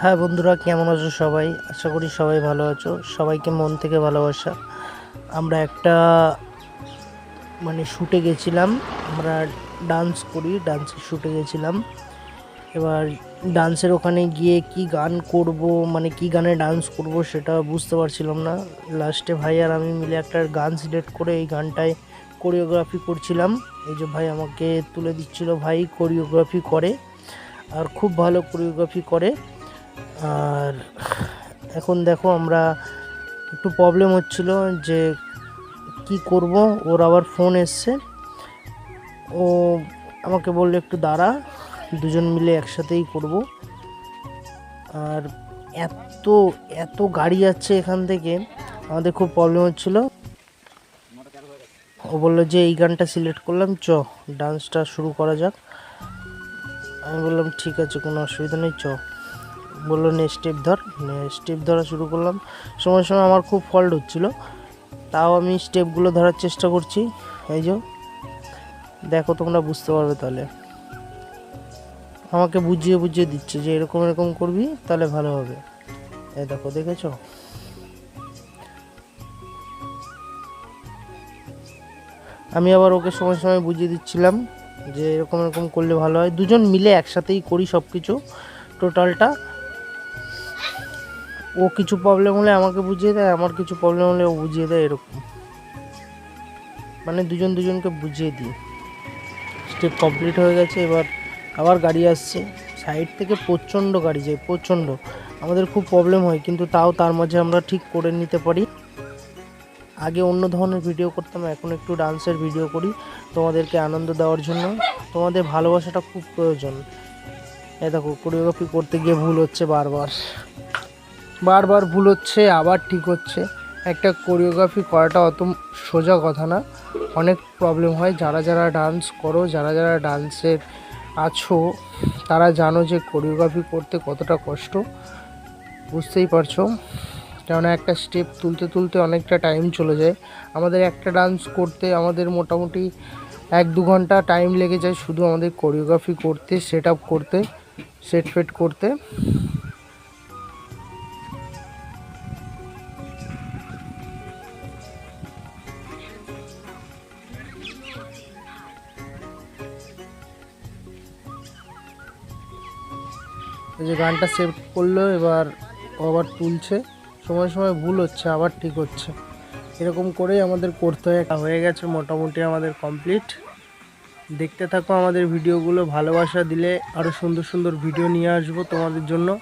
হ্যাঁ বন্ধুরা, কেমন আছো সবাই? আশা করি সবাই ভালো আছো। সবাইকে মন থেকে ভালোবাসা। আমরা একটা মানে শ্যুটে গেছিলাম। আমরা ডান্স করি ডান্সের শ্যুটে গেছিলাম। এবার ডান্সের ওখানে গিয়ে কি গান করব মানে কি গানে ডান্স করব সেটা বুঝতে পারছিলাম না। লাস্টে ভাই আর আমি মিলে একটা গান সিলেক্ট করে এই গানটায় কোরিওগ্রাফি করছিলাম। এই যে ভাই আমাকে তুলে দিচ্ছিল, ভাই কোরিওগ্রাফি করে। আর খুব ভালো কোরিওগ্রাফি করে। আর এখন দেখো আমরা একটু প্রবলেম হচ্ছিল যে কি করব? ওর আবার ফোন এসছে। ও আমাকে বলল একটু দাঁড়া, দুজন মিলে একসাথেই করব। আর এত এত গাড়ি যাচ্ছে এখান থেকে, আমাদের খুব প্রবলেম হচ্ছিল। ও বলল যে এই গানটা সিলেক্ট করলাম, চ ডান্সটা শুরু করা যাক। আমি বললাম, ঠিক আছে, কোনো অসুবিধা নেই, চ। বলল, নে স্টেপ ধর। নে স্টেপ ধরা শুরু করলাম। সময় সময় আমার খুব ফল্ট হচ্ছিল। তাও আমি স্টেপগুলো ধরার চেষ্টা করছি। এই যে, দেখো তোমরা বুঝতে পারবে তাহলে। আমাকে বুঝিয়ে বুঝিয়ে দিচ্ছে যে এরকম এরকম করবি, তাহলে ভালো হবে। এই দেখো, দেখেছ? আমি আবার ওকে সময় সময় বুঝিয়ে দিচ্ছিলাম যে এরকম এরকম করলে ভালো হয়। দুজন মিলে একসাথেই করি সব কিছু টোটালটা। ও কিছু প্রবলেম হলে আমাকে বুঝিয়ে দেয়, আমার কিছু প্রবলেম হলে ও বুঝিয়ে দেয় এরকম। মানে দুজন দুজনকে বুঝিয়ে দিই। স্টেপ কমপ্লিট হয়ে গেছে, এবার আবার গাড়ি আসছে। সাইড থেকে প্রচণ্ড গাড়ি যায়, প্রচণ্ড। আমাদের খুব প্রবলেম হয়, কিন্তু তাও তার মাঝে আমরা ঠিক করে নিতে পারি। আগে অন্য ধরনের ভিডিও করতাম, এখন একটু ডান্সের ভিডিও করি। তোমাদেরকে আনন্দ দেওয়ার জন্য। তোমাদের ভালোবাসাটা খুব প্রয়োজন। এ দেখো কোরিওগ্রাফি করতে গিয়ে ভুল হচ্ছে বারবার। বারবার ভুল হচ্ছে, আবার ঠিক হচ্ছে। একটা কোরিওগ্রাফি করাটা অত সোজা কথা না। অনেক প্রবলেম হয়। যারা যারা ডান্স করো, যারা যারা ডান্সের আছো, তারা জানো যে কোরিওগ্রাফি করতে কতটা কষ্ট। বুঝতেই পারছ? কেননা একটা স্টেপ তুলতে তুলতে অনেকটা টাইম চলে যায়। আমাদের একটা ডান্স করতে আমাদের মোটামুটি এক দু ঘণ্টা টাইম লেগে যায় শুধু আমাদের কোরিওগ্রাফি করতে সেট আপ করতে সেট ফেট করতে। এই যে গানটা সেভ করল, এবার আবার তুলছে। সময় সময় ভুল হচ্ছে, আবার ঠিক হচ্ছে। এরকম করেই আমাদের করতে হয়। হয়ে গেছে মোটামুটি আমাদের কমপ্লিট দেখতে থাকো আমাদের ভিডিওগুলো ভালোবাসা দিলে আরও সুন্দর সুন্দর ভিডিও নিয়ে আসব তোমাদের জন্য।